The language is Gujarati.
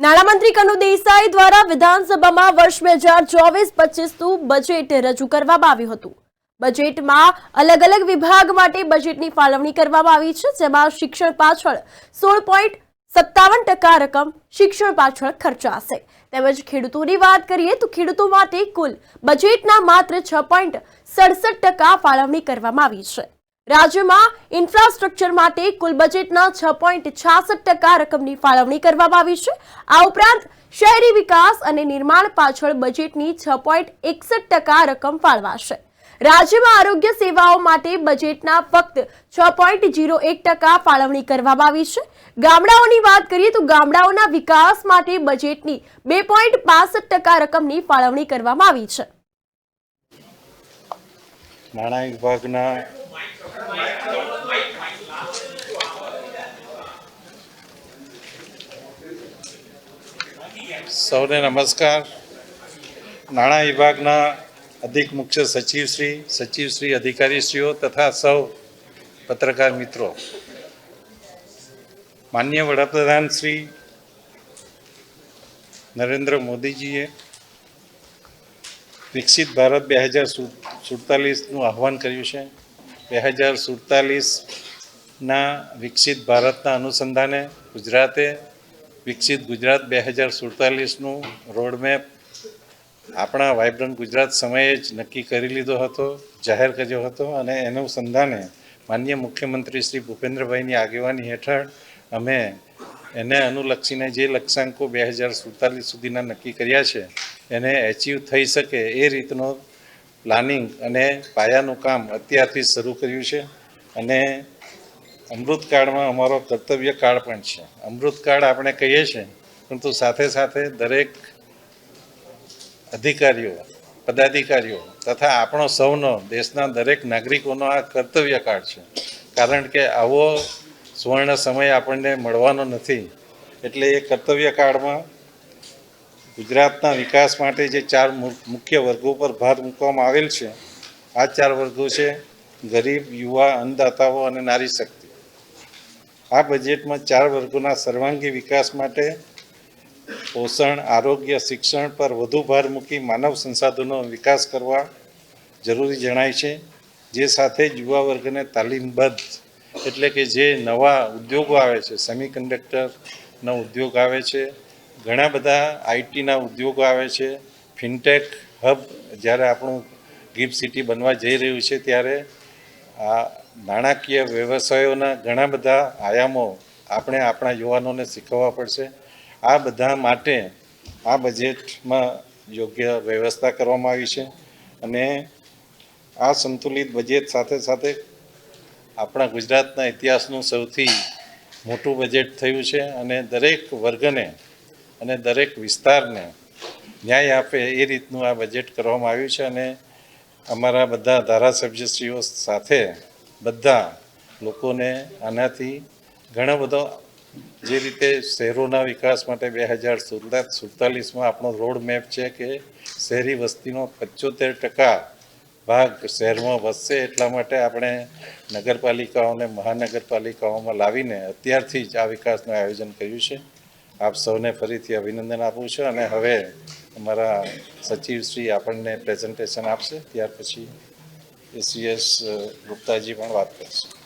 નાણામંત્રી કનુ દેસાઈ દ્વારા વિધાનસભામાં વર્ષ બે હજાર ચોવીસ પચીસનું બજેટ રજૂ કરવામાં આવ્યું હતું. બજેટમાં અલગ અલગ વિભાગ માટે બજેટની ફાળવણી કરવામાં આવી છે, જેમાં શિક્ષણ પાછળ સોળ પોઈન્ટ સત્તાવન ટકા રકમ શિક્ષણ પાછળ ખર્ચાશે. તેમજ ખેડૂતોની વાત કરીએ તો ખેડૂતો માટે કુલ બજેટના માત્ર છ પોઈન્ટ સડસઠ ટકા ફાળવણી કરવામાં આવી છે. રાજ્યમાં ઇન્ફ્રાસ્ટ્રક્ચર માટે કુલ બજેટના છ પોઈન્ટ છાસઠ ટકા રકમની ફાળવણી કરવામાં આવી છે. આ ઉપરાંત શહેરી વિકાસ અને નિર્માણ પાછળ બજેટની છ પોઈન્ટ એકસઠ ટકા રકમ ફાળવાશે. રાજ્યમાં આરોગ્ય સેવાઓ માટે બજેટના ફક્ત છ પોઈન્ટ જીરો એક ટકા ફાળવણી કરવામાં આવી છે. ગામડાઓની વાત કરીએ તો ગામડાઓના વિકાસ માટે બજેટની બે પોઈન્ટ પાસઠ ટકા રકમની ફાળવણી કરવામાં આવી છે. નાણાં વિભાગના સૌને નમસ્કાર. નાણાં વિભાગના અધિક મુખ્ય સચિવશ્રી સચિવશ્રી અધિકારીશ્રીઓ તથા સૌ પત્રકાર મિત્રો. માન્ય વડાપ્રધાન શ્રી નરેન્દ્ર મોદીજીએ વિકસિત ભારત બે હજાર સુડતાલીસનું આહ્વાન કર્યું છે. બે હજાર સુડતાલીસના વિકસિત ભારતના અનુસંધાને ગુજરાતે વિકસિત ગુજરાત બે હજાર સુડતાલીસનું રોડમેપ આપણા વાઇબ્રન્ટ ગુજરાત સમયે જ નક્કી કરી લીધો હતો, જાહેર કર્યો હતો અને એનું સંધાને માન્ય મુખ્યમંત્રી શ્રી ભૂપેન્દ્રભાઈની આગેવાની હેઠળ અમે એને અનુલક્ષીને જે લક્ષ્યાંકો બે હજાર સુડતાલીસ સુધીના નક્કી કર્યા છે, એને એચીવ થઈ શકે એ રીતનો પ્લાનિંગ અને પાયાનું કામ અત્યારથી શરૂ કર્યું છે અને અમૃતકાળમાં અમારો કર્તવ્ય કાળ પણ છે. અમૃતકાળ આપણે કહીએ છીએ, પરંતુ સાથે સાથે દરેક અધિકારીઓ, પદાધિકારીઓ તથા આપણો સૌનો, દેશના દરેક નાગરિકોનો આ કર્તવ્ય કાળ છે. કારણ કે આવો સુવર્ણ સમય આપણને મળવાનો નથી. એટલે એ કર્તવ્ય કાળમાં ગુજરાતના વિકાસ માટે જે ચાર મુખ્ય વર્ગો પર ભાર મૂકવામાં આવેલ છે, આ ચાર વર્ગો છે ગરીબ, યુવા, અન્નદાતાઓ અને નારી શક્તિ. આ બજેટમાં ચાર વર્ગોના સર્વાંગી વિકાસ માટે પોષણ, આરોગ્ય, શિક્ષણ પર વધુ ભાર મૂકી માનવ સંસાધનો વિકાસ કરવા જરૂરી જણાય છે. જે સાથે જ યુવા વર્ગને તાલીમબદ્ધ એટલે કે જે નવા ઉદ્યોગો આવે છે સેમિકન્ડક્ટરનો ઉદ્યોગ આવે છે ઘણા બધા આઈટીના ઉદ્યોગો આવે છે. ફિનટેક હબ જ્યારે આપણું ગિફ્ટ સિટી બનવા જઈ રહ્યું છે ત્યારે આ નાણાકીય વ્યવસાયોના ઘણા બધા આયામો આપણે આપણા યુવાનોને શીખવવા પડશે. આ બધા માટે આ બજેટમાં યોગ્ય વ્યવસ્થા કરવામાં આવી છે અને આ સંતુલિત બજેટ સાથે સાથે આપણા ગુજરાતના ઇતિહાસનું સૌથી મોટું બજેટ થયું છે અને દરેક વર્ગને અને દરેક વિસ્તારને ન્યાય આપે એ રીતનું આ બજેટ કરવામાં આવ્યું છે અને અમારા બધા ધારાસભ્યશ્રીઓ સાથે બધા લોકોને આનાથી ઘણો બધો જે રીતે શહેરોના વિકાસ માટે બે હજાર સુડતાલીસમાં આપણો રોડ મેપ છે કે શહેરી વસ્તીનો પચોતેર ટકા ભાગ શહેરમાં વસશે એટલા માટે આપણે નગરપાલિકાઓને મહાનગરપાલિકાઓમાં લાવીને અત્યારથી જ આ વિકાસનું આયોજન કર્યું છે. આપ સૌને ફરીથી અભિનંદન આપું છું અને હવે અમારા સચિવશ્રી આપણને પ્રેઝન્ટેશન આપશે. ત્યાર પછી એસીએસ ગુપ્તાજી પણ વાત કરશે.